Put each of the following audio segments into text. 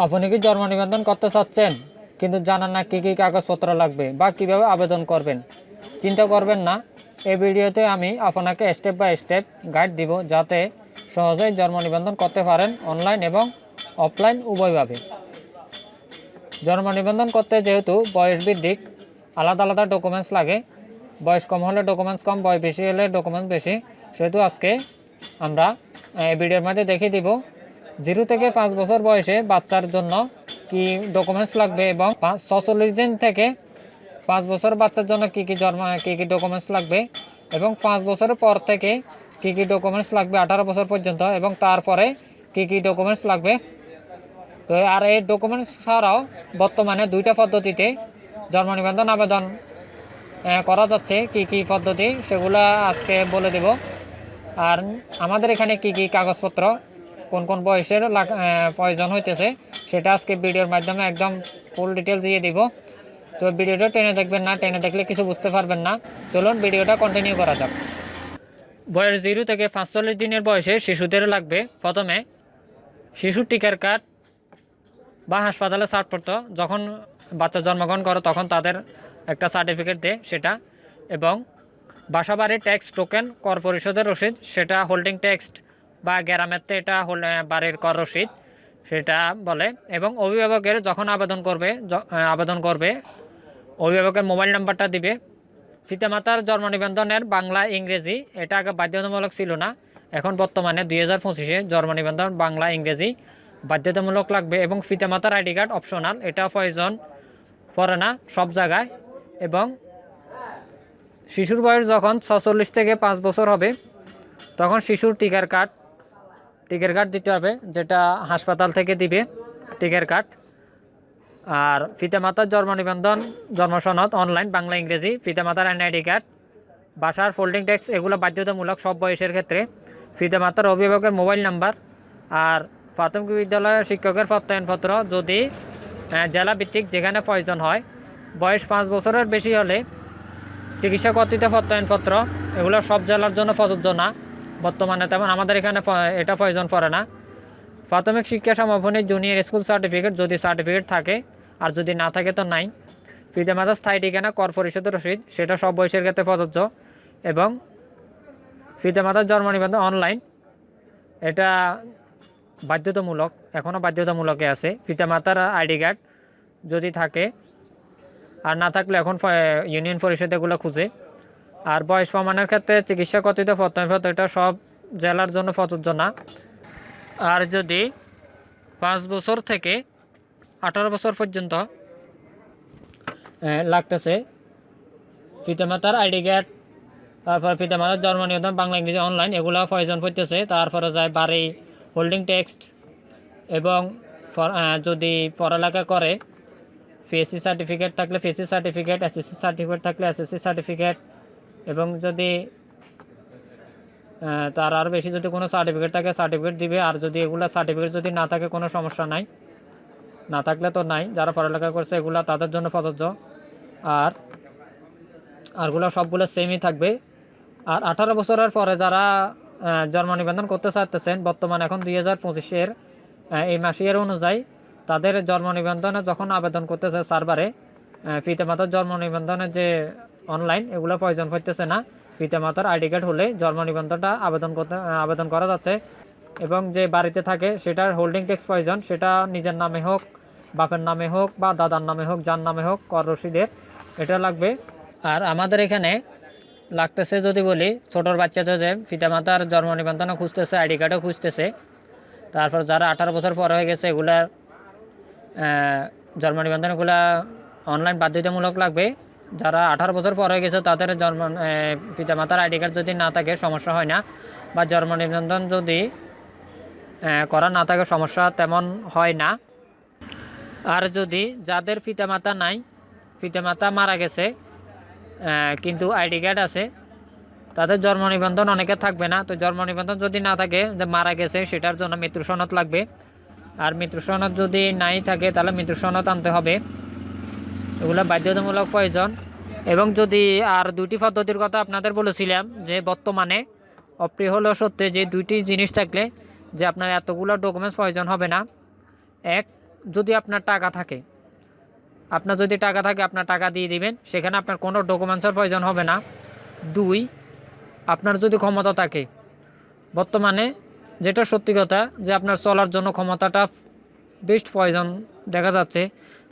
আপনি কি জন্ম নিবন্ধন করতে চাচ্ছেন? কিন্তু জানান না কী কী কাগজপত্র লাগবে বা কীভাবে আবেদন করবেন। চিন্তা করবেন না, এই ভিডিওতে আমি আপনাকে স্টেপ বাই স্টেপ গাইড দিব যাতে সহজেই জন্ম নিবন্ধন করতে পারেন অনলাইন এবং অফলাইন উভয়ভাবে। জন্ম নিবন্ধন করতে যেহেতু বয়স বৃদ্ধি আলাদা আলাদা ডকুমেন্টস লাগে। বয়স কম হলে ডকুমেন্টস কম, বয়স বেশি হলে ডকুমেন্টস বেশি। সেহেতু আজকে আমরা এই ভিডিওর মধ্যে দেখিয়ে দিব। জিরো থেকে পাঁচ বছর বয়সে বাচ্চার জন্য কি ডকুমেন্টস লাগবে এবং ছচল্লিশ দিন থেকে পাঁচ বছর বাচ্চার জন্য কি কি জন্ম কি কি ডকুমেন্টস লাগবে এবং পাঁচ বছরের পর থেকে কি কি ডকুমেন্টস লাগবে আঠারো বছর পর্যন্ত এবং তারপরে কি কি ডকুমেন্টস লাগবে। তো আর এই ডকুমেন্টস ছাড়াও বর্তমানে দুইটা পদ্ধতিতে জন্ম নিবন্ধন আবেদন করা যাচ্ছে। কি কি পদ্ধতি সেগুলো আজকে বলে দেব। আর আমাদের এখানে কি কি কাগজপত্র কোন কোন বয়সের প্রয়োজন হইতেছে, সেটা আজকে ভিডিওর মাধ্যমে একদম ফুল ডিটেলস দিয়ে দিব। তো ভিডিওটা টেনে দেখবেন না, টেনে দেখলে কিছু বুঝতে পারবেন না। চলুন ভিডিওটা কন্টিনিউ করা যাক। বয়স জিরো থেকে পাঁচচল্লিশ দিনের বয়সে শিশুদের লাগবে প্রথমে শিশুর টিকার কার্ড বা হাসপাতালে ছাড়পত্র যখন বাচ্চা জন্মগ্রহণ করে, তখন তাদের একটা সার্টিফিকেট দেয় সেটা এবং বাসাবাড়ির ট্যাক্স টোকেন কর পরিশোধের রসিদ, সেটা হোল্ডিং ট্যাক্স বা গ্রামেরতে এটা হলে বাড়ির কর রসিদ, সেটা বলে। এবং অভিভাবকের যখন আবেদন করবে আবেদন করবে, অভিভাবকের মোবাইল নাম্বারটা দিবে। পিতামাতার জন্ম নিবন্ধনের বাংলা, ইংরেজি, এটা আগে বাধ্যতামূলক ছিল না। এখন বর্তমানে দুই হাজার পঁচিশে জন্ম নিবন্ধন, বাংলা, ইংরেজি বাধ্যতামূলক লাগবে। এবং পিতামাতার আইডি কার্ড অপশনাল এটা প্রয়োজন পড়ে না সব জায়গায়। এবং শিশুর বয়স যখন ছচল্লিশ থেকে পাঁচ বছর হবে, তখন শিশুর টিকার কার্ড টিকার কার্ড দিতে হবে, যেটা হাসপাতাল থেকে দিবে টিকার কার্ড আর পিতামাতার জন্ম নিবন্ধন, জন্ম সনদ অনলাইন বাংলা, ইংরেজি, পিতামাতার এনআইডি কার্ড বাসার ফোল্ডিং ট্যাক্স এগুলো বাধ্যতামূলক সব বয়সের ক্ষেত্রে। পিতামাতার অভিভাবকের মোবাইল নাম্বার আর প্রাথমিক বিদ্যালয়ের শিক্ষকের প্রত্যয়নপত্র যদি জেলা ভিত্তিক যেখানে প্রয়োজন হয়। বয়স পাঁচ বছরের বেশি হলে চিকিৎসা কর্তৃত্ব প্রত্যয়নপত্র, এগুলো সব জেলার জন্য প্রযোজ্য না। বর্তমানে তেমন আমাদের এখানে এটা প্রয়োজন পড়ে না। প্রাথমিক শিক্ষা সমাপনী জুনিয়র স্কুল সার্টিফিকেট যদি সার্টিফিকেট থাকে, আর যদি না থাকে তো নাই। পিতামাতার স্থায়ী ঠিকানা কর পরিষদের রসিদ সেটা সব বয়সের ক্ষেত্রে প্রযোজ্য। এবং পিতামাতার জন্ম নিবন্ধন অনলাইন এটা বাধ্যতামূলক এখনও বাধ্যতামূলকে আছে। পিতা পিতামাতার আইডি কার্ড যদি থাকে, আর না থাকলে এখন ইউনিয়ন পরিষদ এগুলো খুঁজে। আর বয়স প্রমাণের ক্ষেত্রে চিকিৎসা কথিত প্রত্যয়নপত্র এটা সব জেলার জন্য প্রযোজ্য না। আর যদি পাঁচ বছর থেকে আঠারো বছর পর্যন্ত লাগতেছে, পিতামাতার আইডি কার্ড, তারপর পিতামাতার জন্ম নিবন্ধন, বাংলা, ইংরেজি, অনলাইন এগুলো প্রয়োজন পড়তেছে। তারপরে যায় বাড়ি, হোল্ডিং টেক্সট এবং যদি পড়ালেখা করে পিএসসি সার্টিফিকেট থাকলে পিএসসি সার্টিফিকেট এসএসসি সার্টিফিকেট থাকলে এসএসসি সার্টিফিকেট এবং যদি তার আর বেশি যদি কোনো সার্টিফিকেট থাকে সার্টিফিকেট দিবে। আর যদি এগুলো সার্টিফিকেট যদি না থাকে, কোনো সমস্যা নাই। না থাকলে তো নাই। যারা পড়ালেখা করছে, এগুলো তাদের জন্য প্রযোজ্য। আর, আরগুলো সবগুলো সেমই থাকবে। আর আঠারো বছরের পরে যারা জন্ম নিবন্ধন করতে চাইতেছেন, বর্তমানে এখন দুই হাজার পঁচিশের এই মাসিয়ের অনুযায়ী তাদের জন্ম নিবন্ধনে যখন আবেদন করতেছে সার্ভারে পিতামাতার জন্ম নিবন্ধনের যে অনলাইন এগুলো প্রয়োজন পড়তেছে না। পিতামাতার আইডি কার্ড হলে জন্ম নিবন্ধনটা আবেদন করতে, আবেদন করা যাচ্ছে। এবং যে বাড়িতে থাকে, সেটার হোল্ডিং ট্যাক্স প্রয়োজন। সেটা নিজের নামে হোক, বাপের নামে হোক বা দাদার নামে হোক, যার নামে হোক, কর রসিদের, এটা লাগবে। আর আমাদের এখানে লাগতেছে যদি বলি, ছোটোর বাচ্চাদের যে পিতামাতার জন্ম নিবন্ধনও খুঁজতেছে, আইডি কার্ডও খুঁজতেছে। তারপর যারা আঠারো বছর পর হয়ে গেছে, এগুলার জন্ম নিবন্ধনগুলা অনলাইন বাধ্যতামূলক লাগবে। যারা আঠারো বছর পর হয়ে গেছে, তাদের জন্ম পিতামাতার আইডি কার্ড যদি না থাকে, সমস্যা হয় না। বা জন্ম নিবন্ধন যদি করা না থাকে, সমস্যা তেমন হয় না। আর যদি যাদের পিতামাতা নাই, পিতামাতা মারা গেছে কিন্তু আইডি কার্ড আছে, তাদের জন্ম নিবন্ধন অনেকে থাকবে না। তো জন্ম নিবন্ধন যদি না থাকে, যে মারা গেছে, সেটার জন্য মৃত্যু সনদ লাগবে। আর মৃত্যু সনদ যদি নাই থাকে, তাহলে মৃত্যু সনদ আনতে হবে। এগুলো বাধ্যতামূলক প্রয়োজন। এবং যদি আর দুটি পদ্ধতির কথা আপনাদের বলেছিলাম, যে বর্তমানে অপ্রিয় হলেও সত্যি যে দুইটি জিনিস থাকলে যে আপনার এতগুলো ডকুমেন্টস প্রয়োজন হবে না। এক, যদি আপনার টাকা থাকে, আপনার যদি টাকা থাকে, আপনার টাকা দিয়ে দিবেন, সেখানে আপনার কোনো ডকুমেন্টসের প্রয়োজন হবে না। দুই, আপনার যদি ক্ষমতা থাকে, বর্তমানে যেটা সত্যি কথা, যে আপনার চলার জন্য ক্ষমতাটা বেস্ট প্রয়োজন দেখা যাচ্ছে।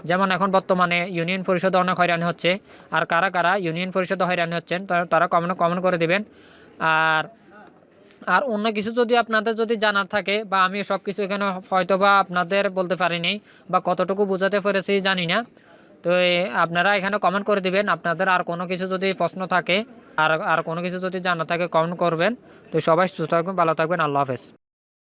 যেমন এখন বর্তমানে ইউনিয়ন পরিষদে অনেক হয়রানি হচ্ছে। আর কারা কারা ইউনিয়ন পরিষদে হয়রানি হচ্ছেন, তারা কমেন্ট কমেন্ট করে দিবেন। আর আর অন্য কিছু যদি আপনাদের যদি জানার থাকে, বা আমি সব কিছু এখানে হয়তো বা আপনাদের বলতে পারিনি, বা কতটুকু বোঝাতে পেরেছি জানি না। তো আপনারা এখানে কমেন্ট করে দিবেন। আপনাদের আর কোনো কিছু যদি প্রশ্ন থাকে, আর আর কোনো কিছু যদি জানা থাকে কমেন্ট করবেন। তো সবাই সুস্থ থাকবেন, ভালো থাকবেন। আল্লাহ হাফেজ।